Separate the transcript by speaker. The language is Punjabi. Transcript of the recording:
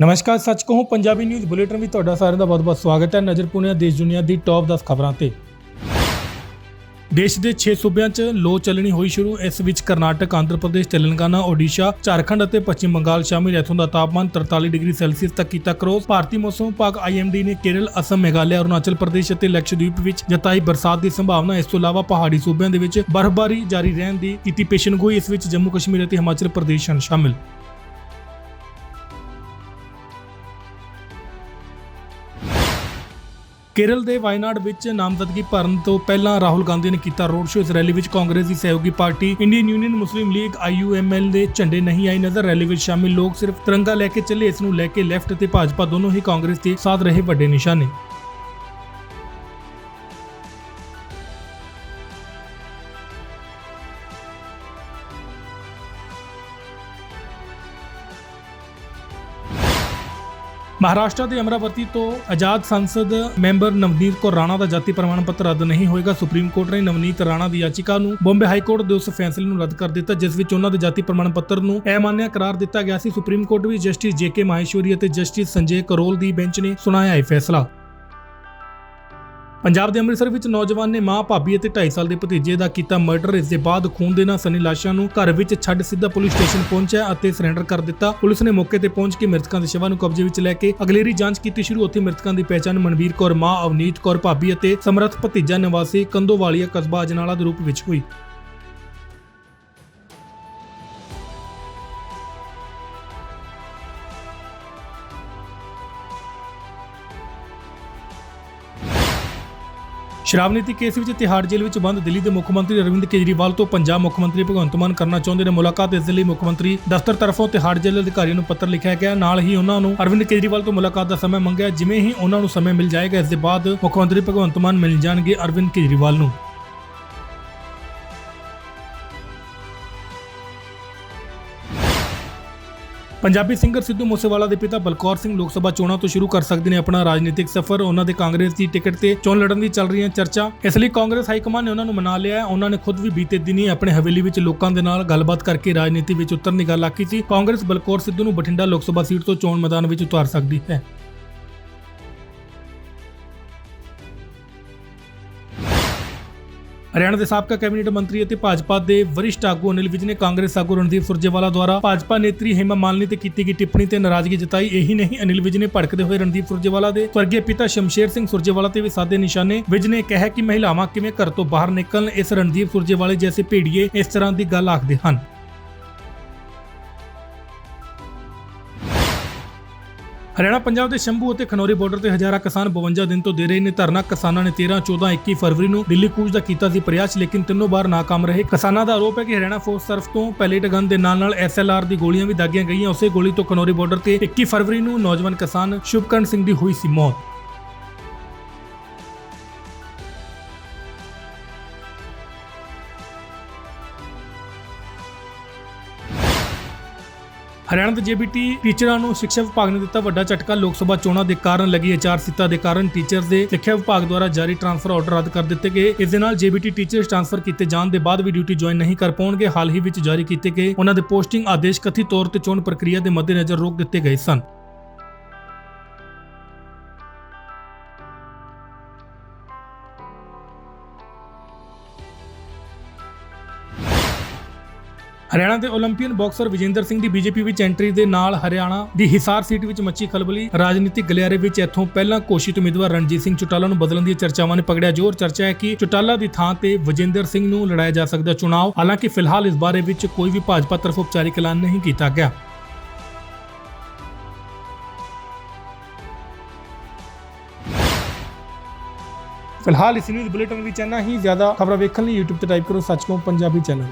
Speaker 1: ਨਮਸਕਾਰ ਸੱਚ ਕਹੂੰ ਪੰਜਾਬੀ ਨਿਊਜ਼ ਬੁਲੇਟਿਨ ਵਿੱਚ ਤੁਹਾਡਾ ਸਾਰਿਆਂ ਦਾ ਬਹੁਤ-ਬਹੁਤ ਸਵਾਗਤ ਹੈ। ਨਜ਼ਰ ਪੁਣਿਆ ਦੇਸ਼ ਦੁਨੀਆ ਦੀ ਟੌਪ 10 ਖਬਰਾਂ ਤੇ। ਦੇਸ਼ ਦੇ 6 ਸੂਬਿਆਂ 'ਚ ਲੋ ਚੱਲਣੀ ਹੋਈ ਸ਼ੁਰੂ। ਇਸ ਵਿੱਚ ਕਰਨਾਟਕ, ਆਂਧਰਾ ਪ੍ਰਦੇਸ਼, ਤੇਲੰਗਾਨਾ, ਓਡੀਸ਼ਾ, ਝਾਰਖੰਡ ਅਤੇ ਪੱਛਮੀ ਬੰਗਾਲ ਸ਼ਾਮਿਲ। ਇੱਥੋਂ ਦਾ ਤਾਪਮਾਨ 43 ਡਿਗਰੀ ਸੈਲਸੀਅਸ ਤੱਕ ਕੀਤਾ ਕਰੋਸ। ਭਾਰਤੀ ਮੌਸਮ ਵਿਭਾਗ ਆਈਐਮਡੀ ਨੇ ਕੇਰਲ, ਅਸਮ, ਮੇਘਾਲਿਆ, ਅਰੁਣਾਚਲ ਪ੍ਰਦੇਸ਼ ਅਤੇ ਲਕਸ਼ਦ੍ਵੀਪ ਵਿੱਚ ਜਤਾਈ ਬਰਸਾਤ ਦੀ ਸੰਭਾਵਨਾ। ਇਸ ਤੋਂ ਇਲਾਵਾ ਪਹਾੜੀ ਸੂਬਿਆਂ ਦੇ ਵਿੱਚ ਬਰਫ਼ਬਾਰੀ ਜਾਰੀ ਰਹਿਣ ਦੀ ਕੀਤੀ ਪੇਸ਼ਨਗੋਈ। ਇਸ ਵਿੱਚ ਜੰਮੂ ਕਸ਼ਮੀਰ ਅਤੇ ਹਿਮਾਚਲ ਪ੍ਰਦੇਸ਼ ਹਨ ਸ਼ਾਮਿਲ। ਕੇਰਲ ਦੇ ਵਾਇਨਾਡ ਵਿੱਚ ਨਾਮਜ਼ਦਗੀ ਭਰਨ ਤੋਂ ਪਹਿਲਾਂ ਰਾਹੁਲ ਗਾਂਧੀ ਨੇ ਕੀਤਾ ਰੋਡ ਸ਼ੋਅ। ਇਸ ਰੈਲੀ ਵਿੱਚ ਕਾਂਗਰਸ ਦੀ ਸਹਿਯੋਗੀ ਪਾਰਟੀ, ਇੰਡੀਅਨ ਯੂਨੀਅਨ, ਮੁਸਲਿਮ ਲੀਗ ਆਈਯੂਐਮਐਲ ਦੇ ਝੰਡੇ ਨਹੀਂ ਆਈ ਨਜ਼ਰ। ਰੈਲੀ ਵਿੱਚ ਸ਼ਾਮਿਲ ਲੋਕ ਸਿਰਫ ਤਿਰੰਗਾ ਲੈ ਕੇ ਚੱਲੇ, ਇਸ ਨੂੰ ਲੈ ਕੇ ਲੈਫਟ ਅਤੇ ਭਾਜਪਾ ਦੋਨੋਂ ਹੀ ਕਾਂਗਰਸ ਦੇ ਸਾਥ ਰਹੇ ਵੱਡੇ ਨਿਸ਼ਾਨੇ। ਮਹਾਰਾਸ਼ਟਰ ਦੇ ਅਮਰਾਵਤੀ ਤੋਂ ਆਜ਼ਾਦ ਸੰਸਦ ਮੈਂਬਰ ਨਵਨੀਤ ਕੌਰ ਰਾਣਾ ਦਾ ਜਾਤੀ ਪ੍ਰਮਾਣ ਪੱਤਰ ਰੱਦ ਨਹੀਂ ਹੋਏਗਾ। ਸੁਪਰੀਮ ਕੋਰਟ ਨੇ ਨਵਨੀਤ ਰਾਣਾ ਦੀ ਯਾਚੀਕਾ ਨੂੰ ਬੰਬੇ ਹਾਈ ਕੋਰਟ ਦੇ ਉਸ ਫੈਸਲੇ ਨੂੰ ਰੱਦ ਕਰ ਦਿੱਤਾ, ਜਿਸ ਵਿੱਚ ਉਹਨਾਂ ਦੇ ਜਾਤੀ ਪ੍ਰਮਾਣ ਪੱਤਰ ਨੂੰ ਅਮਾਨਿਆ ਕਰਾਰ ਦਿੱਤਾ ਗਿਆ ਸੀ। ਸੁਪਰੀਮ ਕੋਰਟ ਵਿੱਚ ਜਸਟਿਸ ਜੇਕੇ ਮਾਹੇਸ਼ਵਰੀ ਅਤੇ ਜਸਟਿਸ ਸੰਜੇ ਕਰੋਲ ਦੀ ਬੈਂਚ ਨੇ ਸੁਣਾਇਆ ਇਹ ਫੈਸਲਾ। ਪੰਜਾਬ ਦੇ ਅੰਮ੍ਰਿਤਸਰ ਵਿੱਚ ਨੌਜਵਾਨ ਨੇ ਮਾਂ, ਭਾਬੀ ਅਤੇ 2.5 ਸਾਲ ਦੇ ਭਤੀਜੇ ਦਾ ਕੀਤਾ ਮਰਡਰ। ਇਸ ਦੇ ਬਾਅਦ ਖੂਨ ਦੇ ਨਾਲ ਸਨੀ ਲਾਸ਼ਾਂ ਨੂੰ ਘਰ ਵਿੱਚ ਛੱਡ ਸਿੱਧਾ ਪੁਲਿਸ ਸਟੇਸ਼ਨ ਪਹੁੰਚਿਆ ਅਤੇ ਸਰੈਂਡਰ ਕਰ ਦਿੱਤਾ। ਪੁਲਿਸ ਨੇ ਮੌਕੇ ਤੇ ਪਹੁੰਚ ਕੇ ਮ੍ਰਿਤਕਾਂ ਦੇ ਸ਼ਵਾਂ ਨੂੰ ਕਬਜ਼ੇ ਵਿੱਚ ਲੈ ਕੇ ਅਗਲੇਰੀ ਜਾਂਚ ਕੀਤੀ ਸ਼ੁਰੂ। ਉੱਥੇ ਮ੍ਰਿਤਕਾਂ ਦੀ ਪਹਿਚਾਣ ਮਨਵੀਰ ਕੌਰ, ਮਾਂ ਅਵਨੀਤ ਕੌਰ, ਭਾਬੀ ਅਤੇ ਸਮਰਥ ਭਤੀਜਾ ਨਿਵਾਸੀ ਕੰਦੋਵਾਲੀਆ ਕਸਬਾ ਅਜਨਾਲਾ ਦੇ ਰੂਪ ਵਿੱਚ ਹੋਈ। ਸ਼ਰਾਬ ਨੀਤੀ ਕੇਸ ਵਿੱਚ ਤਿਹਾੜ ਜੇਲ੍ਹ ਵਿੱਚ ਬੰਦ, ਦਿੱਲੀ ਦੇ ਮੁੱਖ ਮੰਤਰੀ ਅਰਵਿੰਦ ਕੇਜਰੀਵਾਲ ਤੋਂ ਪੰਜਾਬ ਮੁੱਖ ਮੰਤਰੀ ਭਗਵੰਤ ਮਾਨ ਕਰਨਾ ਚਾਹੁੰਦੇ ਨੇ। ਮੁਲਾਕਾਤ ਇਸ ਦੇ ਲਈ ਮੁੱਖ ਮੰਤਰੀ ਦਫ਼ਤਰ ਤਰਫੋਂ ਤਿਹਾੜ ਜੇਲ੍ਹ ਅਧਿਕਾਰੀਆਂ ਨੂੰ ਪੱਤਰ ਲਿਖਿਆ ਗਿਆ। ਨਾਲ ਹੀ ਉਹਨਾਂ ਨੂੰ ਅਰਵਿੰਦ ਕੇਜਰੀਵਾਲ ਤੋਂ ਮੁਲਾਕਾਤ ਦਾ ਸਮਾਂ ਮੰਗਿਆ। ਜਿਵੇਂ ਹੀ ਉਹਨਾਂ ਨੂੰ ਸਮੇਂ ਮਿਲ ਜਾਏਗਾ, ਇਸ ਦੇ ਬਾਅਦ ਮੁੱਖ ਮੰਤਰੀ ਭਗਵੰਤ ਮਾਨ ਮਿਲ ਜਾਣਗੇ ਅਰਵਿੰਦ ਕੇਜਰੀਵਾਲ ਨੂੰ। ਪੰਜਾਬੀ ਸਿੰਗਰ ਸਿੱਧੂ ਮੂਸੇਵਾਲਾ ਦੇ ਪਿਤਾ ਬਲਕੌਰ ਸਿੰਘ ਲੋਕ ਸਭਾ ਚੋਣਾਂ ਤੋਂ ਸ਼ੁਰੂ ਕਰ ਸਕਦੇ ਨੇ ਆਪਣਾ ਰਾਜਨੀਤਿਕ ਸਫ਼ਰ। ਉਹਨਾਂ ਦੇ ਕਾਂਗਰਸ ਦੀ ਟਿਕਟ ਤੇ ਚੋਣ ਲੜਨ ਦੀ ਚੱਲ ਰਹੀ ਹੈ ਚਰਚਾ। ਇਸ ਲਈ ਕਾਂਗਰਸ ਹਾਈਕਮਾਨ ਨੇ ਉਹਨਾਂ ਨੂੰ ਮਨਾ ਲਿਆ ਹੈ। ਉਹਨਾਂ ਨੇ ਖੁਦ ਵੀ ਬੀਤੇ ਦਿਨੀ ਆਪਣੇ ਹਵੇਲੀ ਵਿੱਚ ਲੋਕਾਂ ਦੇ ਨਾਲ ਗੱਲਬਾਤ ਕਰਕੇ ਰਾਜਨੀਤੀ ਵਿੱਚ ਉਤਰਨ ਦੀ ਗੱਲ ਆਖੀ ਸੀ। ਕਾਂਗਰਸ ਬਲਕੌਰ ਸਿੱਧੂ ਨੂੰ ਬਠਿੰਡਾ ਲੋਕ ਸਭਾ ਸੀਟ ਤੋਂ ਚੋਣ ਮੈਦਾਨ ਵਿੱਚ ਉਤਾਰ ਸਕਦੀ ਹੈ। ਹਰਿਆਣਾ ਦੇ ਸਾਬਕਾ ਕੈਬਨਿਟ ਮੰਤਰੀ ਅਤੇ ਭਾਜਪਾ ਦੇ ਵਰਿਸ਼ਠ ਆਗੂ ਅਨਿਲ ਵਿਜ ਨੇ ਕਾਂਗਰਸ ਆਗੂ ਰਣਦੀਪ ਸੁਰਜੇਵਾਲਾ ਦੁਆਰਾ ਭਾਜਪਾ ਨੇਤਰੀ ਹੇਮਾ ਮਾਲਨੀ ਤੇ ਕੀਤੀ ਗਈ ਟਿੱਪਣੀ ਤੇ ਨਾਰਾਜ਼ਗੀ ਜਤਾਈ। ਇਹੀ ਨਹੀਂ, ਅਨਿਲ ਵਿਜ ਨੇ ਭੜਕਦੇ ਹੋਏ ਰਣਦੀਪ ਸੁਰਜੇਵਾਲਾ ਦੇ ਸਵਰਗੀ ਪਿਤਾ ਸ਼ਮਸ਼ੇਰ ਸਿੰਘ ਸੁਰਜੇਵਾਲਾ ਤੇ ਵੀ ਸਾਦੇ ਨਿਸ਼ਾਨੇ। ਵਿਜ ਨੇ ਕਿਹਾ ਕਿ ਮਹਿਲਾਵਾਂ ਕਿਵੇਂ ਘਰ ਤੋਂ ਬਾਹਰ ਨਿਕਲਣ, ਇਸ ਰਣਦੀਪ ਸੁਰਜੇਵਾਲੇ ਜੈਸੇ ਭੇੜੀਏ ਇਸ ਤਰ੍ਹਾਂ ਦੀ ਗੱਲ ਆਖਦੇ ਹਨ। ਹਰਿਆਣਾ, ਪੰਜਾਬ ਦੇ ਸ਼ੰਭੂ ਅਤੇ ਖਨੌਰੀ ਬਾਰਡਰ ਤੇ ਹਜ਼ਾਰਾਂ ਕਿਸਾਨ 52 ਦਿਨ ਤੋਂ ਦੇ ਰਹੇ ਨੇ ਧਰਨਾ। ਕਿਸਾਨਾਂ ਨੇ 13 14 21 ਫਰਵਰੀ ਨੂੰ ਦਿੱਲੀ ਕੂਚ ਦਾ ਕੀਤਾ ਸੀ ਪ੍ਰਯਾਸ, ਲੇਕਿਨ ਤਿੰਨੋਂ ਵਾਰ ਨਾਕਾਮ ਰਹੇ। ਕਿਸਾਨਾਂ ਦਾ ਆਰੋਪ ਹੈ ਕਿ ਹਰਿਆਣਾ ਫੋਰਸ ਤਰਫ ਤੋਂ ਪੈਲੇਟ ਗਨ ਦੇ ਨਾਲ ਨਾਲ ਐਸਐਲਆਰ ਦੀ ਗੋਲੀਆਂ ਵੀ ਦਾਗੀਆਂ ਗਈਆਂ। ਉਸੇ ਗੋਲੀ ਤੋਂ ਖਨੌਰੀ ਬਾਰਡਰ ਤੇ 21 ਫਰਵਰੀ ਨੂੰ ਨੌਜਵਾਨ ਕਿਸਾਨ ਸ਼ੁਭਕਰਨ ਸਿੰਘ ਦੀ ਹੋਈ ਸੀ ਮੌਤ। ਹਰਿਆਣਾ ਦੇ ਜੇਬੀਟੀ ਟੀਚਰਾਂ ਨੂੰ ਸਿੱਖਿਆ ਵਿਭਾਗ ਨੇ ਦਿੱਤਾ ਵੱਡਾ ਝਟਕਾ। ਲੋਕ ਸਭਾ ਚੋਣਾਂ ਦੇ ਕਾਰਨ ਲੱਗੀ ਆਚਾਰ ਸੰਹਿਤਾ ਦੇ ਕਾਰਨ ਟੀਚਰਸ ਦੇ ਸਿੱਖਿਆ ਵਿਭਾਗ ਦੁਆਰਾ ਜਾਰੀ ਟ੍ਰਾਂਸਫਰ ਆਰਡਰ ਰੱਦ ਕਰ ਦਿੱਤੇ ਗਏ। ਇਸ ਦੇ ਨਾਲ ਜੇਬੀਟੀ ਟੀਚਰਸ ਟ੍ਰਾਂਸਫਰ ਕੀਤੇ ਜਾਣ ਦੇ ਬਾਅਦ ਵੀ ਡਿਊਟੀ ਜੁਆਇਨ ਨਹੀਂ ਕਰ ਪਾਉਣਗੇ। ਹਾਲ ਹੀ ਵਿੱਚ ਜਾਰੀ ਕੀਤੇ ਗਏ। ਉਹਨਾਂ ਦੇ ਪੋਸਟਿੰਗ ਆਦੇਸ਼ ਕਥਿਤ ਤੌਰ ਤੇ ਚੋਣ ਪ੍ਰਕਿਰਿਆ ਦੇ ਮੱਦੇਨਜ਼ਰ ਰੋਕ ਦਿੱਤੇ ਗਏ ਸਨ। ਹਰਿਆਣਾ ਦੇ 올림픽ਨ ਬਾਕਸਰ ਵਿਜੇਂਦਰ ਸਿੰਘ ਦੀ ਬੀਜੇਪੀ ਵਿੱਚ ਐਂਟਰੀ ਦੇ ਨਾਲ ਹਰਿਆਣਾ ਦੀ ਹਿਸਾਰ ਸੀਟ ਵਿੱਚ ਮੱਚੀ ਖਲਬਲੀ ਰਾਜਨੀਤਿਕ ਗਲਿਆਰੇ ਵਿੱਚ ਇੱਥੋਂ ਪਹਿਲਾਂ ਕੋਸ਼ਿਸ਼ ਉਮੀਦਵਾਰ ਰਣਜੀਤ ਸਿੰਘ ਚਟਾਲਾ ਨੂੰ ਬਦਲਣ ਦੀ ਚਰਚਾਵਾਂ ਨੇ ਪਕੜਿਆ। ਜ਼ੋਰ ਚਰਚਾ ਹੈ ਕਿ ਚੁਟਾਲਾ ਦੀ ਥਾਂ ਤੇ ਵਿਜੇਂਦਰ ਸਿੰਘ ਨੂੰ ਲੜਾਇਆ ਜਾ ਸਕਦਾ ਚੁਣਾਵ ਹਾਲਾਂਕਿ ਫਿਲਹਾਲ ਇਸ ਬਾਰੇ ਵਿੱਚ ਕੋਈ ਵੀ ਭਾਜਪਾ ਤਰਫੋਂ ਉਪਚਾਰਿਕ ਐਲਾਨ ਨਹੀਂ ਕੀਤਾ ਗਿਆ। ਫਿਲਹਾਲ ਇਸ ਨਿਊਜ਼ ਬੁਲੇਟਿਨ ਵਿੱਚ ਇੰਨਾ ਹੀ। ਜ਼ਿਆਦਾ ਖਬਰਾਂ ਵੇਖਣ ਲਈ YouTube ਤੇ ਟਾਈਪ ਕਰੋ ਸੱਚਮੁੱਚ ਪੰਜਾਬੀ ਚੈਨਲ